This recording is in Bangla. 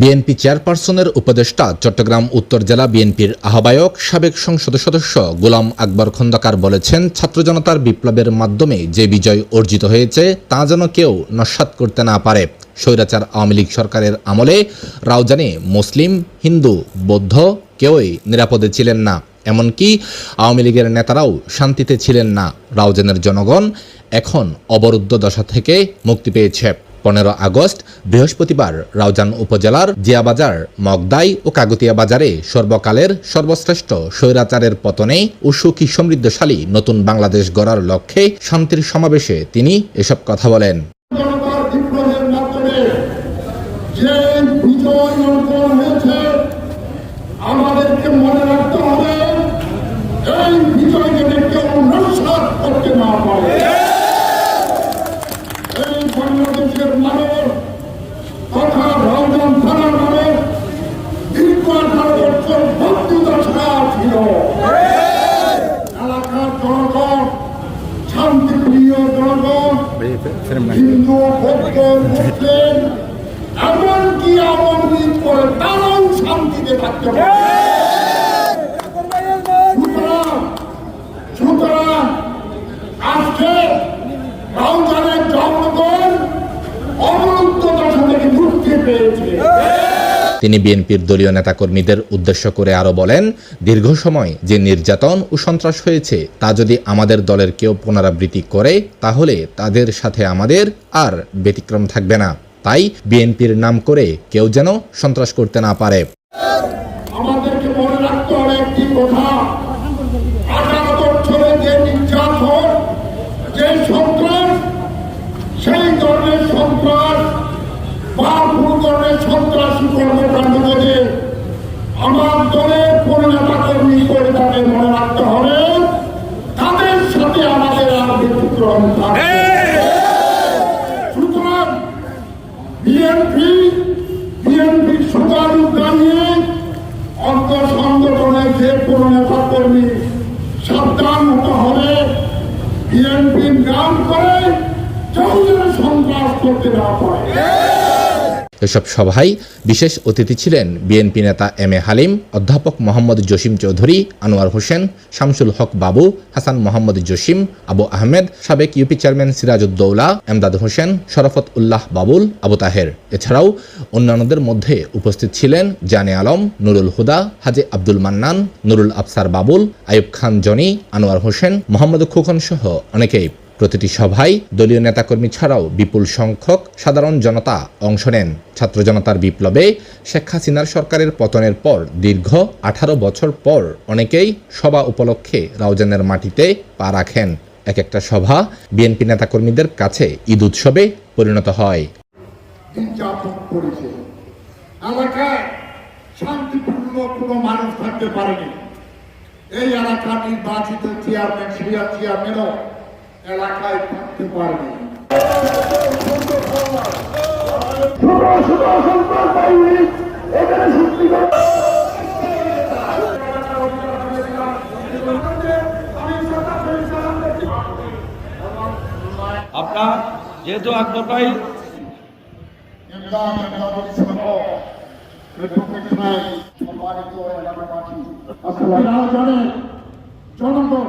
বিএনপি চেয়ারপারসনের উপদেষ্টা চট্টগ্রাম উত্তর জেলা বিএনপির আহ্বায়ক, সাবেক সংসদ সদস্য গোলাম আকবর খন্দকার বলেছেন, ছাত্র জনতার বিপ্লবের মাধ্যমে যে বিজয় অর্জিত হয়েছে, তা যেন কেউ নস্বাত করতে না পারে। স্বৈরাচার আওয়ামী লীগ সরকারের আমলে রাউজানে মুসলিম, হিন্দু, বৌদ্ধ কেউই নিরাপদে ছিলেন না। এমনকি আওয়ামী লীগের নেতারাও শান্তিতে ছিলেন না। রাউজানের জনগণ এখন অবরুদ্ধ দশা থেকে মুক্তি পেয়েছে। পনেরো আগস্ট বৃহস্পতিবার রাউজান উপজেলার জিয়াবাজার, মগদাই ও কাগতিয়া বাজারে সর্বকালের সর্বশ্রেষ্ঠ স্বৈরাচারের পতনে ও সুখী সমৃদ্ধশালী নতুন বাংলাদেশ গড়ার লক্ষ্যে শান্তির সমাবেশে তিনি এসব কথা বলেন। আমাদেরকে মনে রাখতে হবে এই বিজয় যেন কেউ নস্বাত করতে না পারে এই বাংলাদেশের মানুষ তথা রমজান থানার মানুষ দীর্ঘ আঠারো বছর ভক্তি দশা ছিল এলাকার জনগণ শান্তিপ্রিয় জনগণ হিন্দু বৌদ্ধ মুসলিম এমনকি শান্তিতে থাকতে পারে সুতরাং সুতরাং আজকে রমজানের জনগণ অবরুদ্ধ দশা থেকে মুক্তি পেয়েছে। তিনি বিএনপির দলীয় নেতাকর্মীদের উদ্দেশ্য করে আরও বলেন, দীর্ঘ সময় যে নির্যাতন ও সন্ত্রাস হয়েছে, তা যদি আমাদের দলের কেউ পুনরাবৃত্তি করে, তাহলে তাদের সাথে আমাদের আর ব্যতিক্রম থাকবে না। তাই বিএনপির নাম করে কেউ যেন সন্ত্রাস করতে না পারে। আমাদেরকে মনে রাখতে হবে একটি কথা আঠারো বছরে যে নির্যাতন যে সন্ত্রাস সেই ধরনের সন্ত্রাস বা কোন ধরনের সন্ত্রাসী কর্মকাণ্ড যদি আমার দলের কোন নেতা কর্মী করে তাদের মনে রাখতে হবে তাদের সাথে আমাদের আর থাকবে সুতরাং বিএনপি বিএনপি সুগারু দাঁড়িয়ে অর্থ সংগঠনের যে কোনো নেতা কর্মী সাবধান হতে হবে। বিএনপির নাম করে কেউ যেন সন্ত্রাস করতে না পারে। এসব সভায় বিশেষ অতিথি ছিলেন বিএনপি নেতা এম এ হালিম, অধ্যাপক মোহাম্মদ জসিম চৌধুরী, আনোয়ার হোসেন, শামসুল হক বাবু, হাসান মোহাম্মদ জসিম, আবু আহমেদ, সাবেক ইউপি চেয়ারম্যান সিরাজউদ্দৌলা, এমদাদ হোসেন শরফত উল্লাহ বাবুল, আবু তাহের। এছাড়াও অন্যান্যদের মধ্যে উপস্থিত ছিলেন জানে আলম, নুরুল হুদা, হাজি আব্দুল মান্নান, নুরুল আফসার বাবুল আয়ুব খান জনি, আনোয়ার হোসেন, মোহাম্মদ খোকন সহ অনেকেই। প্রতিটি সভায় দলীয় নেতাকর্মী ছাড়াও বিপুল সংখ্যক সাধারণ জনতা অংশ নেন। ছাত্র জনতার বিপ্লবে শেখ হাসিনার সরকারের পতনের পর দীর্ঘ আঠারো বছর পর অনেকেই সভা উপলক্ষে রাউজানের মাটিতে পা রাখেন। এক একটা সভা বিএনপি নেতাকর্মীদের কাছে ঈদ উৎসবে পরিণত হয়। এই এলাকার নির্বাচিত চেয়ারম্যান সিরিয়া চেয়ারম্যানও এলাকায় থাকতে আপনার যেহেতু সহ প্রফেশনাল সম্মানিত এলাকাবাসী আপনারাও জানেন জনগণ